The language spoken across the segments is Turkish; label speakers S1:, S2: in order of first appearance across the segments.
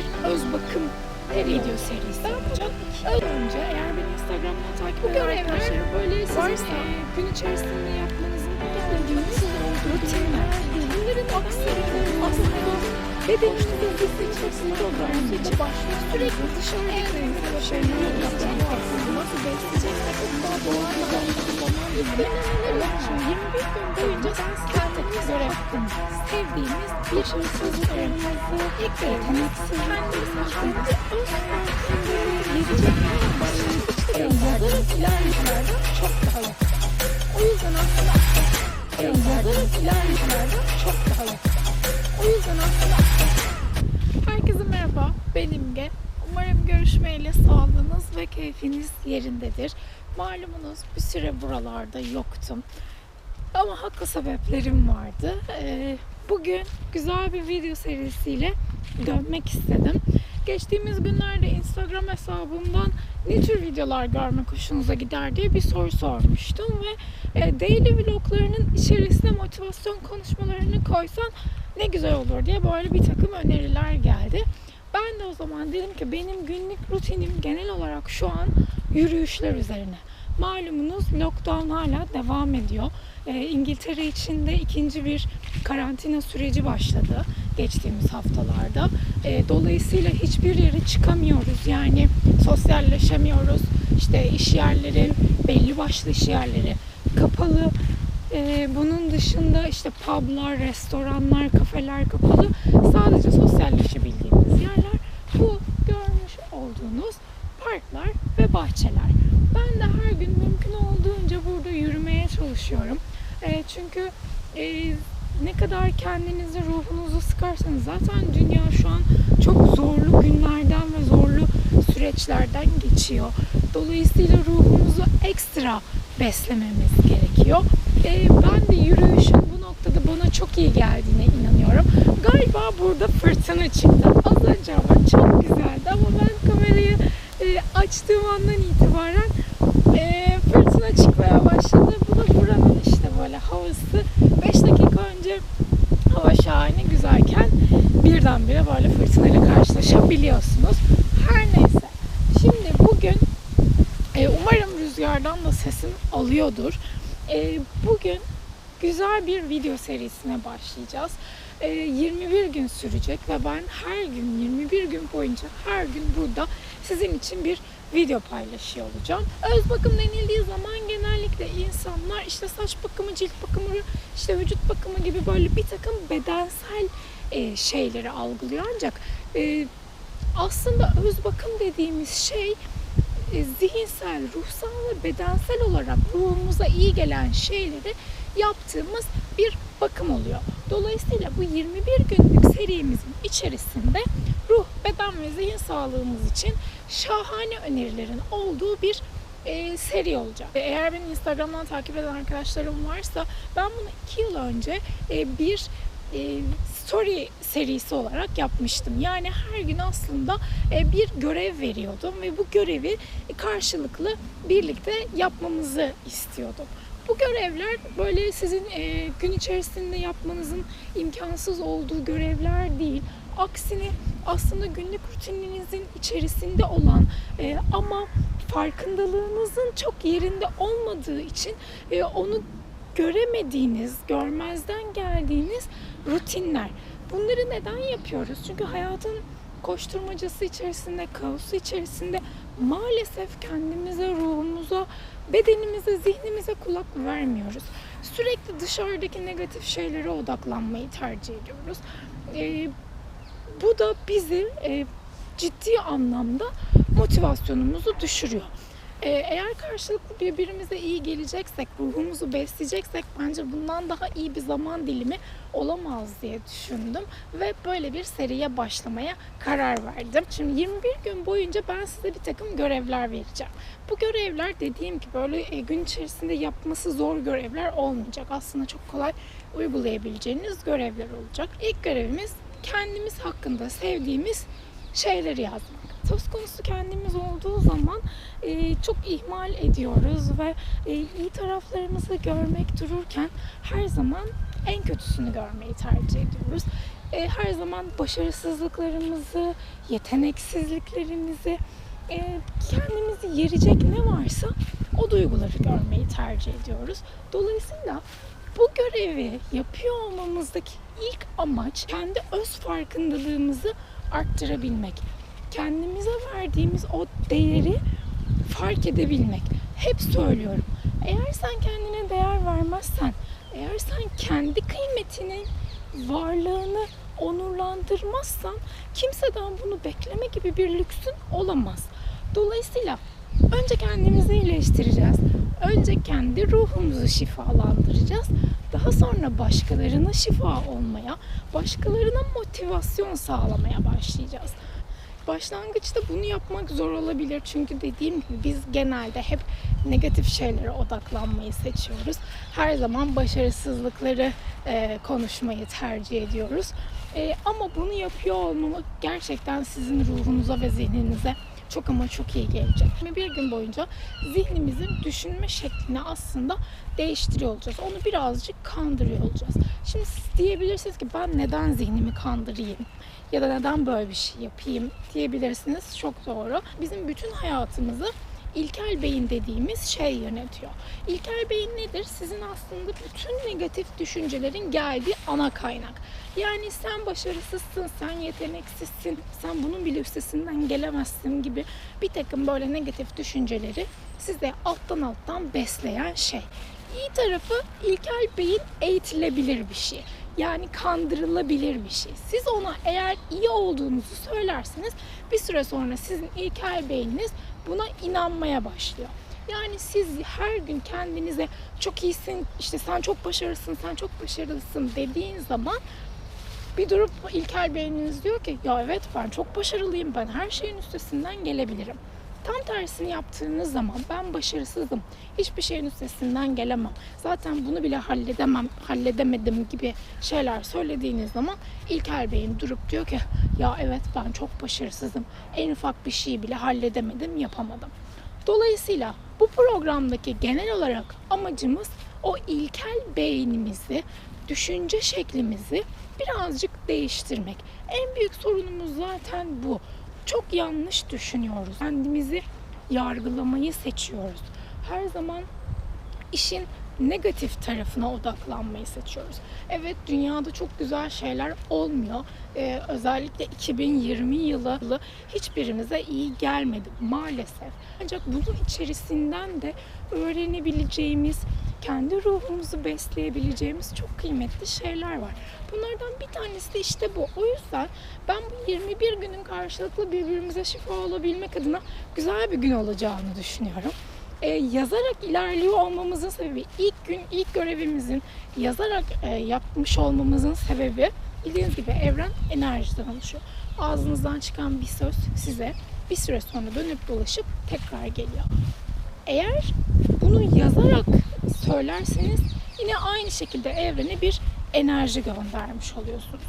S1: bir öz bakım video serisi yapacağım. Önce eğer beni Instagram'dan takip eden arkadaşlarım böyle sizin e, gün içerisinde yapmanızın olduğu rutinler. Bunların aksine aslında bedeninizi hızlı içerisinde olan için sürekli dışarıda şeyleri yapacağım. Nasıl besleyeceksek o daha doğal Şimdi 21 gün boyunca ben. O yüzden aslında yazarın ilerlemelerden çok yakın. O yüzden aslında Herkese merhaba, ben İmge. Umarım görüşmeyle sağlığınız ve keyfiniz yerindedir. Malumunuz bir süre buralarda yoktum. Ama haklı sebeplerim vardı. Ee, Bugün güzel bir video serisiyle dönmek istedim. Geçtiğimiz günlerde Instagram hesabımdan ne tür videolar görmek hoşunuza gider diye bir soru sormuştum ve e, daily vloglarının içerisine motivasyon konuşmalarını koysan ne güzel olur diye böyle bir takım öneriler geldi. Ben de o zaman dedim ki benim günlük rutinim genel olarak şu an yürüyüşler üzerine. Malumunuz lockdown hala devam ediyor. E, İngiltere içinde ikinci bir karantina süreci başladı geçtiğimiz haftalarda. E, dolayısıyla hiçbir yere çıkamıyoruz. Yani sosyalleşemiyoruz. İşte iş yerleri, belli başlı iş yerleri kapalı. E, bunun dışında işte publar, restoranlar, kafeler kapalı. Sadece sosyalleşebildiğimiz yerler bu görmüş olduğunuz parklar ve bahçeler. Ben de her gün mümkün olduğunca burada yürümeye çalışıyorum. E, çünkü e, ne kadar kendinizi, ruhunuzu sıkarsanız zaten dünya şu an çok zorlu günlerden ve zorlu süreçlerden geçiyor. Dolayısıyla ruhumuzu ekstra beslememiz gerekiyor. E, ben de yürüyüşün bu noktada bana çok iyi geldiğine inanıyorum. Galiba burada fırtına çıktı. Az önce ama çok güzeldi ama ben kamerayı e, açtığım andan itibaren e, fırtına çıkmaya başladı. Bu da buranın işte böyle havası. 5 dakika önce hava şahane güzelken birdenbire böyle fırtınayla karşılaşabiliyorsunuz. Her neyse. Şimdi bugün e, umarım rüzgardan da sesim alıyordur. E, bugün güzel bir video serisine başlayacağız. E, 21 gün sürecek ve ben her gün 21 gün boyunca her gün burada sizin için bir video paylaşıyor olacağım. Öz bakım denildiği zaman genellikle insanlar işte saç bakımı, cilt bakımı, işte vücut bakımı gibi böyle bir takım bedensel e, şeyleri algılıyor ancak e, aslında öz bakım dediğimiz şey e, zihinsel, ruhsal ve bedensel olarak ruhumuza iyi gelen şeyleri yaptığımız bir bakım oluyor. Dolayısıyla bu 21 günlük serimizin içerisinde ruh, beden ve zihin sağlığımız için şahane önerilerin olduğu bir e, seri olacak. Eğer beni Instagram'dan takip eden arkadaşlarım varsa ben bunu 2 yıl önce e, bir e, story serisi olarak yapmıştım. Yani her gün aslında e, bir görev veriyordum ve bu görevi karşılıklı birlikte yapmamızı istiyordum. Bu görevler böyle sizin e, gün içerisinde yapmanızın imkansız olduğu görevler değil. Aksine aslında günlük rutininizin içerisinde olan e, ama farkındalığınızın çok yerinde olmadığı için e, onu göremediğiniz, görmezden geldiğiniz rutinler. Bunları neden yapıyoruz? Çünkü hayatın koşturmacası içerisinde, kaosu içerisinde maalesef kendimize, ruhumuza, bedenimize, zihnimize kulak vermiyoruz. Sürekli dışarıdaki negatif şeylere odaklanmayı tercih ediyoruz. Ee, bu da bizi e, ciddi anlamda motivasyonumuzu düşürüyor. Ee, eğer karşılıklı birbirimize iyi geleceksek, ruhumuzu besleyeceksek bence bundan daha iyi bir zaman dilimi olamaz diye düşündüm ve böyle bir seriye başlamaya karar verdim. Şimdi 21 gün boyunca ben size bir takım görevler vereceğim. Bu görevler dediğim gibi böyle e, gün içerisinde yapması zor görevler olmayacak. Aslında çok kolay uygulayabileceğiniz görevler olacak. İlk görevimiz kendimiz hakkında sevdiğimiz şeyleri yazmak söz konusu kendimiz olduğu zaman e, çok ihmal ediyoruz ve e, iyi taraflarımızı görmek dururken her zaman en kötüsünü görmeyi tercih ediyoruz. e, her zaman başarısızlıklarımızı, yeteneksizliklerimizi, e, kendimizi yerecek ne varsa o duyguları görmeyi tercih ediyoruz. Dolayısıyla bu görevi yapıyor olmamızdaki ilk amaç kendi öz farkındalığımızı arttırabilmek. Kendimize verdiğimiz o değeri fark edebilmek. Hep söylüyorum. Eğer sen kendine değer vermezsen, eğer sen kendi kıymetinin varlığını onurlandırmazsan kimseden bunu bekleme gibi bir lüksün olamaz. Dolayısıyla önce kendimizi iyileştireceğiz. Önce kendi ruhumuzu şifalandıracağız. Daha sonra başkalarına şifa olmaya, başkalarına motivasyon sağlamaya başlayacağız. Başlangıçta bunu yapmak zor olabilir çünkü dediğim gibi biz genelde hep negatif şeylere odaklanmayı seçiyoruz. Her zaman başarısızlıkları e, konuşmayı tercih ediyoruz. E, ama bunu yapıyor olmamak gerçekten sizin ruhunuza ve zihninize çok ama çok iyi gelecek. Bir gün boyunca zihnimizin düşünme şeklini aslında değiştiriyor olacağız. Onu birazcık kandırıyor olacağız. Şimdi siz diyebilirsiniz ki ben neden zihnimi kandırayım? Ya da neden böyle bir şey yapayım diyebilirsiniz. Çok doğru. Bizim bütün hayatımızı İlkel beyin dediğimiz şey yönetiyor. İlkel beyin nedir? Sizin aslında bütün negatif düşüncelerin geldiği ana kaynak. Yani sen başarısızsın, sen yeteneksizsin, sen bunun bile üstesinden gelemezsin gibi bir takım böyle negatif düşünceleri size alttan alttan besleyen şey. İyi tarafı ilkel beyin eğitilebilir bir şey. Yani kandırılabilir bir şey. Siz ona eğer iyi olduğunuzu söylerseniz bir süre sonra sizin ilkel beyniniz buna inanmaya başlıyor. Yani siz her gün kendinize çok iyisin, işte sen çok başarılısın, sen çok başarılısın dediğin zaman bir durup ilkel beyniniz diyor ki ya evet ben çok başarılıyım, ben her şeyin üstesinden gelebilirim. Tam tersini yaptığınız zaman ben başarısızım, hiçbir şeyin üstesinden gelemem, zaten bunu bile halledemem, halledemedim gibi şeyler söylediğiniz zaman İlker Bey'in durup diyor ki ya evet ben çok başarısızım, en ufak bir şeyi bile halledemedim, yapamadım. Dolayısıyla bu programdaki genel olarak amacımız o ilkel beynimizi, düşünce şeklimizi birazcık değiştirmek. En büyük sorunumuz zaten bu çok yanlış düşünüyoruz. Kendimizi yargılamayı seçiyoruz. Her zaman işin negatif tarafına odaklanmayı seçiyoruz. Evet dünyada çok güzel şeyler olmuyor. Ee, özellikle 2020 yılı hiçbirimize iyi gelmedi maalesef. Ancak bunun içerisinden de öğrenebileceğimiz, kendi ruhumuzu besleyebileceğimiz çok kıymetli şeyler var. Bunlardan bir tanesi de işte bu. O yüzden ben bu 21 günün karşılıklı birbirimize şifa olabilmek adına güzel bir gün olacağını düşünüyorum. Ee, yazarak ilerliyor olmamızın sebebi ilk gün ilk görevimizin yazarak e, yapmış olmamızın sebebi bildiğiniz gibi evren enerjiden oluşuyor. Ağzınızdan çıkan bir söz size bir süre sonra dönüp dolaşıp tekrar geliyor. Eğer bunu yazarak söylerseniz yine aynı şekilde evrene bir enerji göndermiş oluyorsunuz.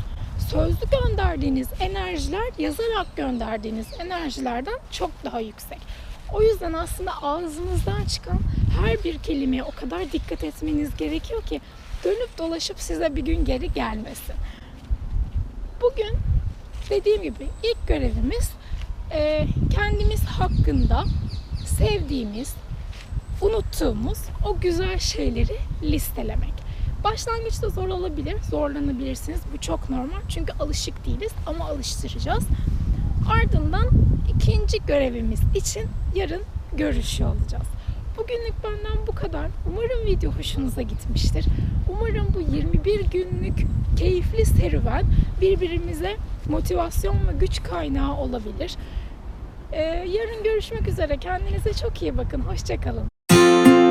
S1: Sözlü gönderdiğiniz enerjiler yazarak gönderdiğiniz enerjilerden çok daha yüksek. O yüzden aslında ağzınızdan çıkan her bir kelimeye o kadar dikkat etmeniz gerekiyor ki dönüp dolaşıp size bir gün geri gelmesin. Bugün dediğim gibi ilk görevimiz kendimiz hakkında sevdiğimiz, unuttuğumuz o güzel şeyleri listelemek. Başlangıçta zor olabilir, zorlanabilirsiniz. Bu çok normal çünkü alışık değiliz ama alıştıracağız. Ardından ikinci görevimiz için yarın görüşüyor olacağız. Bugünlük benden bu kadar. Umarım video hoşunuza gitmiştir. Umarım bu 21 günlük keyifli serüven birbirimize motivasyon ve güç kaynağı olabilir. Ee, yarın görüşmek üzere. Kendinize çok iyi bakın. Hoşçakalın. thank you